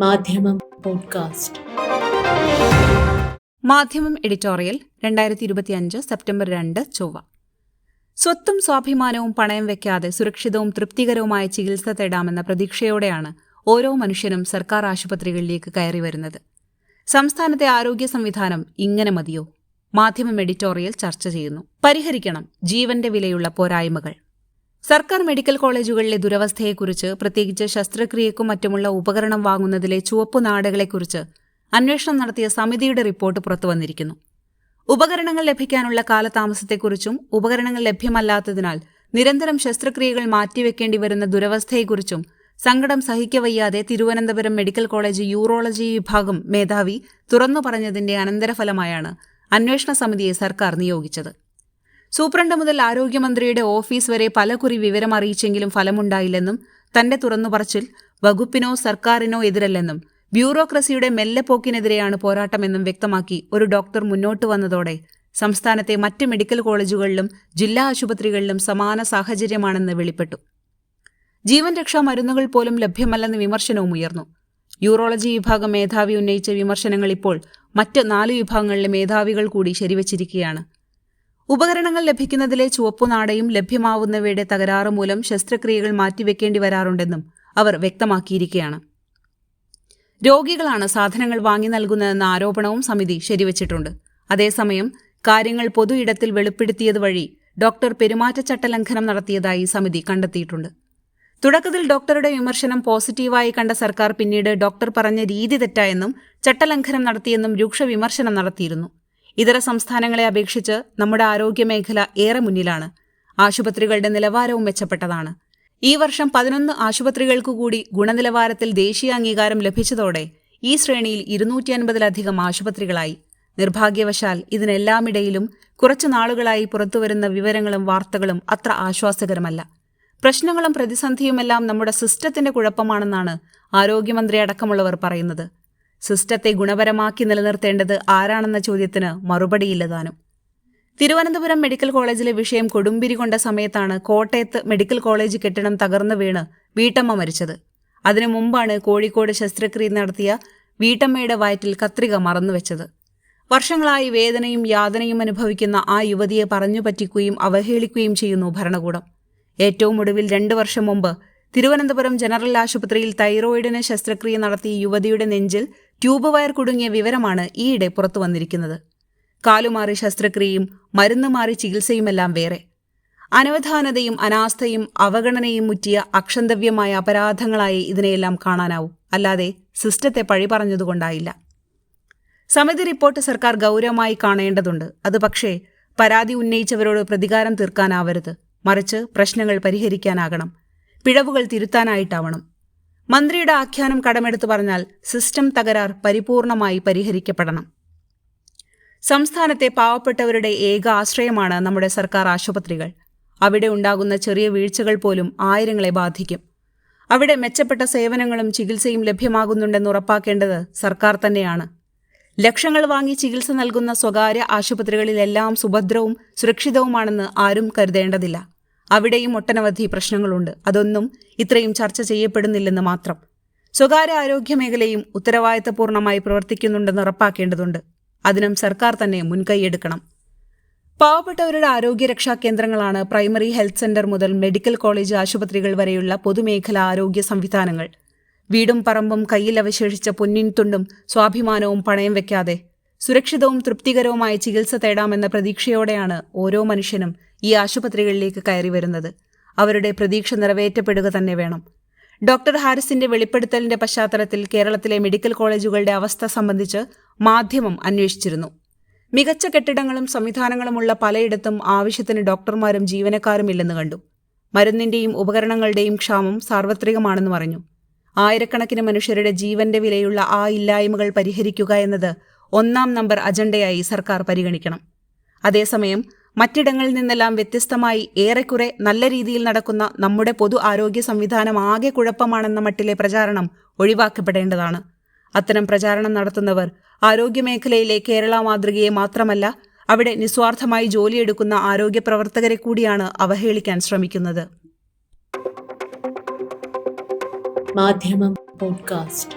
മാധ്യമം പോഡ്കാസ്റ്റ്. മാധ്യമം എഡിറ്റോറിയൽ രണ്ടായിരത്തി ഇരുപത്തിയഞ്ച് സെപ്റ്റംബർ രണ്ട് ചൊവ്വ. സ്വത്തും സ്വാഭിമാനവും പണയം വെക്കാതെ സുരക്ഷിതവും തൃപ്തികരവുമായ ചികിത്സ തേടാമെന്ന പ്രതീക്ഷയോടെയാണ് ഓരോ മനുഷ്യനും സർക്കാർ ആശുപത്രികളിലേക്ക് കയറി വരുന്നത്. സംസ്ഥാനത്തെ ആരോഗ്യ സംവിധാനം ഇങ്ങനെ മതിയോ? മാധ്യമം എഡിറ്റോറിയൽ ചർച്ച ചെയ്യുന്നു. പരിഹരിക്കണം ജീവന്റെ വിലയുള്ള പോരായ്മകൾ. സർക്കാർ മെഡിക്കൽ കോളേജുകളിലെ ദുരവസ്ഥയെക്കുറിച്ച് പ്രത്യേകിച്ച് ശസ്ത്രക്രിയക്കും മറ്റുമുള്ള ഉപകരണം വാങ്ങുന്നതിലെ ചുവപ്പ് നാടുകളെക്കുറിച്ച് അന്വേഷണം നടത്തിയ സമിതിയുടെ റിപ്പോർട്ട് പുറത്തുവന്നിരിക്കുന്നു ഉപകരണങ്ങൾ ലഭിക്കാനുള്ള കാലതാമസത്തെക്കുറിച്ചും ഉപകരണങ്ങൾ ലഭ്യമല്ലാത്തതിനാൽ നിരന്തരം ശസ്ത്രക്രിയകൾ മാറ്റിവെക്കേണ്ടി വരുന്ന ദുരവസ്ഥയെക്കുറിച്ചും സങ്കടം സഹിക്കവയ്യാതെ തിരുവനന്തപുരം മെഡിക്കൽ കോളേജ് യൂറോളജി വിഭാഗം മേധാവി തുറന്നു പറഞ്ഞതിന്റെ അനന്തരഫലമായാണ് അന്വേഷണ സമിതിയെ സർക്കാർ നിയോഗിച്ചത്. സൂപ്രണ്ട് മുതൽ ആരോഗ്യമന്ത്രിയുടെ ഓഫീസ് വരെ പലകുറി വിവരം അറിയിച്ചെങ്കിലും ഫലമുണ്ടായില്ലെന്നും തന്റെ തുറന്നുപറച്ചിൽ വകുപ്പിനോ സർക്കാരിനോ എതിരല്ലെന്നും ബ്യൂറോക്രസിയുടെ മെല്ലെപ്പോക്കിനെതിരെയാണ് പോരാട്ടമെന്നും വ്യക്തമാക്കി ഒരു ഡോക്ടർ മുന്നോട്ട് വന്നതോടെ സംസ്ഥാനത്തെ മറ്റ് മെഡിക്കൽ കോളേജുകളിലും ജില്ലാ ആശുപത്രികളിലും സമാന സാഹചര്യമാണെന്ന് വെളിപ്പെട്ടു. ജീവൻ രക്ഷാ മരുന്നുകൾ പോലും ലഭ്യമല്ലെന്ന വിമർശനവും ഉയർന്നു. യൂറോളജി വിഭാഗം മേധാവി ഉന്നയിച്ച വിമർശനങ്ങൾ ഇപ്പോൾ മറ്റ് നാല് വിഭാഗങ്ങളിലെ മേധാവികൾ കൂടി ശരിവച്ചിരിക്കുകയാണ്. ഉപകരണങ്ങൾ ലഭിക്കുന്നതിലെ ചുവപ്പുനാടയും ലഭ്യമാവുന്നവയുടെ തകരാറ് മൂലം ശസ്ത്രക്രിയകൾ മാറ്റിവെക്കേണ്ടി വരാറുണ്ടെന്നും അവർ വ്യക്തമാക്കിയിരിക്കുകയാണ്. രോഗികളാണ് സാധനങ്ങൾ വാങ്ങി നൽകുന്നതെന്ന ആരോപണവും സമിതി ശരിവച്ചിട്ടുണ്ട്. അതേസമയം കാര്യങ്ങൾ പൊതു ഇടത്തിൽ വെളിപ്പെടുത്തിയത് വഴി ഡോക്ടർ പെരുമാറ്റച്ചട്ടലംഘനം നടത്തിയതായി സമിതി കണ്ടെത്തിയിട്ടുണ്ട്. തുടക്കത്തിൽ ഡോക്ടറുടെ വിമർശനം പോസിറ്റീവായി കണ്ട സർക്കാർ പിന്നീട് ഡോക്ടർ പറഞ്ഞ രീതി തെറ്റായെന്നും ചട്ടലംഘനം നടത്തിയെന്നും രൂക്ഷ വിമർശനം നടത്തിയിരുന്നു. ഇതര സംസ്ഥാനങ്ങളെ അപേക്ഷിച്ച് നമ്മുടെ ആരോഗ്യമേഖല ഏറെ മുന്നിലാണ്. ആശുപത്രികളുടെ നിലവാരവും മെച്ചപ്പെട്ടതാണ്. ഈ വർഷം പതിനൊന്ന് ആശുപത്രികൾക്കു കൂടി ഗുണനിലവാരത്തിൽ ദേശീയ അംഗീകാരം ലഭിച്ചതോടെ ഈ ശ്രേണിയിൽ ഇരുന്നൂറ്റി അൻപതിലധികം ആശുപത്രികളായി. നിർഭാഗ്യവശാൽ ഇതിനെല്ലാമിടയിലും കുറച്ചു നാളുകളായി പുറത്തുവരുന്ന വിവരങ്ങളും വാർത്തകളും അത്ര ആശ്വാസകരമല്ല. പ്രശ്നങ്ങളും പ്രതിസന്ധിയുമെല്ലാം നമ്മുടെ സിസ്റ്റത്തിന്റെ കുഴപ്പമാണെന്നാണ് ആരോഗ്യമന്ത്രി അടക്കമുള്ളവർ പറയുന്നത്. സിസ്റ്റത്തെ ഗുണപരമാക്കി നിലനിർത്തേണ്ടത് ആരാണെന്ന ചോദ്യത്തിന് മറുപടിയില്ലതാനും തിരുവനന്തപുരം മെഡിക്കൽ കോളേജിലെ വിഷയം കൊടുമ്പിരി കൊണ്ട സമയത്താണ് കോട്ടയത്ത് മെഡിക്കൽ കോളേജ് കെട്ടിടം തകർന്നു വീണ് വീട്ടമ്മ മരിച്ചത്. അതിനു മുമ്പാണ് കോഴിക്കോട് ശസ്ത്രക്രിയ നടത്തിയ വീട്ടമ്മയുടെ വയറ്റിൽ കത്രിക മറന്നുവെച്ചത് വർഷങ്ങളായി വേദനയും യാതനയും അനുഭവിക്കുന്ന ആ യുവതിയെ പറഞ്ഞു പറ്റിക്കുകയും അവഹേളിക്കുകയും ചെയ്യുന്നു ഭരണകൂടം. ഏറ്റവും ഒടുവിൽ രണ്ടു വർഷം മുമ്പ് തിരുവനന്തപുരം ജനറൽ ആശുപത്രിയിൽ തൈറോയിഡിന് ശസ്ത്രക്രിയ നടത്തിയ യുവതിയുടെ നെഞ്ചിൽ ട്യൂബ് വയർ കുടുങ്ങിയ വിവരമാണ് ഈയിടെ പുറത്തു വന്നിരിക്കുന്നത്. കാലുമാറി ശസ്ത്രക്രിയയും മരുന്ന് മാറി ചികിത്സയുമെല്ലാം വേറെ. അനവധാനതയും അനാസ്ഥയും അവഗണനയും മുറ്റിയ അക്ഷന്തവ്യമായ അപരാധങ്ങളായി ഇതിനെയെല്ലാം കാണാനാവും. അല്ലാതെ സിസ്റ്റത്തെ പഴി പറഞ്ഞതുകൊണ്ടായില്ല. സമിതി റിപ്പോർട്ട് സർക്കാർ ഗൗരവമായി കാണേണ്ടതുണ്ട്. അത് പക്ഷേ പരാതി ഉന്നയിച്ചവരോട് പ്രതികാരം തീർക്കാനാവരുത്. മറിച്ച് പ്രശ്നങ്ങൾ പരിഹരിക്കാനാകണം. പിഴവുകൾ തിരുത്താനായിട്ടാവണം. മന്ത്രിയുടെ ആഖ്യാനം കടമെടുത്തു പറഞ്ഞാൽ സിസ്റ്റം തകരാർ പരിപൂർണമായി പരിഹരിക്കപ്പെടണം. സംസ്ഥാനത്തെ പാവപ്പെട്ടവരുടെ ഏക ആശ്രയമാണ് നമ്മുടെ സർക്കാർ ആശുപത്രികൾ. അവിടെ ഉണ്ടാകുന്ന ചെറിയ വീഴ്ചകൾ പോലും ആയിരങ്ങളെ ബാധിക്കും. അവിടെ മെച്ചപ്പെട്ട സേവനങ്ങളും ചികിത്സയും ലഭ്യമാകുന്നുണ്ടെന്ന് ഉറപ്പാക്കേണ്ടത് സർക്കാർ തന്നെയാണ്. ലക്ഷങ്ങൾ വാങ്ങി ചികിത്സ നൽകുന്ന സ്വകാര്യ ആശുപത്രികളിലെല്ലാം സുഭദ്രവും സുരക്ഷിതവുമാണെന്ന് ആരും കരുതേണ്ടതില്ല. അവിടെയും ഒട്ടനവധി പ്രശ്നങ്ങളുണ്ട്. അതൊന്നും ഇത്രയും ചർച്ച ചെയ്യപ്പെടുന്നില്ലെന്ന് മാത്രം. സ്വകാര്യ ആരോഗ്യ മേഖലയും ഉത്തരവാദിത്തപൂർണമായി പ്രവർത്തിക്കുന്നുണ്ടെന്ന് ഉറപ്പാക്കേണ്ടതുണ്ട്. അതിനും സർക്കാർ തന്നെ മുൻകൈയെടുക്കണം പാവപ്പെട്ടവരുടെ ആരോഗ്യരക്ഷാ കേന്ദ്രങ്ങളാണ് പ്രൈമറി ഹെൽത്ത് സെന്റർ മുതൽ മെഡിക്കൽ കോളേജ് ആശുപത്രികൾ വരെയുള്ള പൊതുമേഖലാ ആരോഗ്യ സംവിധാനങ്ങൾ. വീടും പറമ്പും കയ്യിൽ അവശേഷിച്ച പൊന്നിൻ തുണ്ടും സ്വാഭിമാനവും പണയം വെക്കാതെ സുരക്ഷിതവും തൃപ്തികരവുമായ ചികിത്സ തേടാമെന്ന പ്രതീക്ഷയോടെയാണ് ഓരോ മനുഷ്യനും ഈ ആശുപത്രികളിലേക്ക് കയറി വരുന്നത്. അവരുടെ പ്രതീക്ഷ നിറവേറ്റപ്പെടുക തന്നെ വേണം. ഡോക്ടർ ഹാരിസിന്റെ വെളിപ്പെടുത്തലിന്റെ പശ്ചാത്തലത്തിൽ കേരളത്തിലെ മെഡിക്കൽ കോളേജുകളുടെ അവസ്ഥ സംബന്ധിച്ച് മാധ്യമം അന്വേഷിച്ചിരുന്നു. മികച്ച കെട്ടിടങ്ങളും സംവിധാനങ്ങളുമുള്ള പലയിടത്തും ആവശ്യത്തിന് ഡോക്ടർമാരും ജീവനക്കാരും ഇല്ലെന്ന് കണ്ടു. മരുന്നിന്റെയും ഉപകരണങ്ങളുടെയും ക്ഷാമം സാർവത്രികമാണെന്ന് പറഞ്ഞു. ആയിരക്കണക്കിന് മനുഷ്യരുടെ ജീവന്റെ വിലയുള്ള ആ ഇല്ലായ്മകൾ പരിഹരിക്കുക എന്നത് ഒന്നാം നമ്പർ അജണ്ടയായി സർക്കാർ പരിഗണിക്കണം. അതേസമയം മറ്റിടങ്ങളിൽ നിന്നെല്ലാം വ്യത്യസ്തമായി ഏറെക്കുറെ നല്ല രീതിയിൽ നടക്കുന്ന നമ്മുടെ പൊതു ആരോഗ്യ സംവിധാനം ആകെ കുഴപ്പമാണെന്ന മട്ടിലെ പ്രചാരണം ഒഴിവാക്കപ്പെടേണ്ടതാണ്. അത്തരം പ്രചാരണം നടത്തുന്നവർ ആരോഗ്യമേഖലയിലെ കേരള മാതൃകയെ മാത്രമല്ല അവിടെ നിസ്വാർത്ഥമായി ജോലിയെടുക്കുന്ന ആരോഗ്യ പ്രവർത്തകരെ കൂടിയാണ് അവഹേളിക്കാൻ ശ്രമിക്കുന്നത്. മാധ്യമം പോഡ്കാസ്റ്റ്.